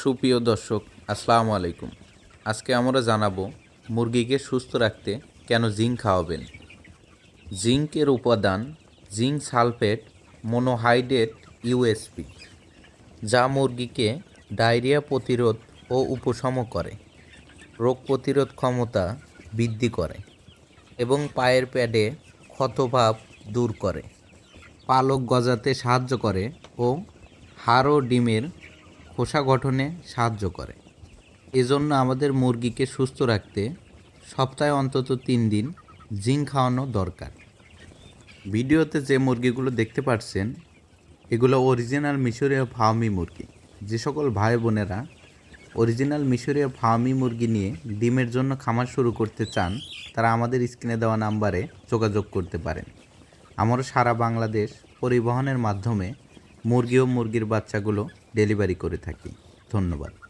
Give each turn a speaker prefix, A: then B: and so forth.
A: সুপ্রিয় দর্শক, আসসালামু আলাইকুম। আজকে আমরা জানাব মুরগিকে সুস্থ রাখতে কেন জিঙ্ক খাওয়াবেন। জিঙ্কের উপাদান জিঙ্ক সালফেট মোনোহাইড্রেট ইউএসপি, যা মুরগিকে ডায়রিয়া প্রতিরোধ ও উপশম করে, রোগ প্রতিরোধ ক্ষমতা বৃদ্ধি করে এবং পায়ের প্যাডে ক্ষতভাব দূর করে। পালক গজাতে সাহায্য করে ও হাড় ও ডিমের খোসা গঠনে সাহায্য করে। এজন্য আমাদের মুরগিকে সুস্থ রাখতে সপ্তাহে অন্তত তিন দিন জিঙ্ক খাওয়ানো দরকার। ভিডিওতে যে মুরগিগুলো দেখতে পাচ্ছেন, এগুলো অরিজিনাল মিশরীয় ফার্মি মুরগি। যে সকল ভাই বোনেরা অরিজিনাল মিশরীয় ফার্মি মুরগি নিয়ে ডিমের জন্য খামার শুরু করতে চান, তারা আমাদের স্ক্রিনে দেওয়া নাম্বারে যোগাযোগ করতে পারেন। আমরা সারা বাংলাদেশ পরিবহনের মাধ্যমে মুরগি ও মুরগির বাচ্চাগুলো ডেলিভারি করে থাকি। ধন্যবাদ।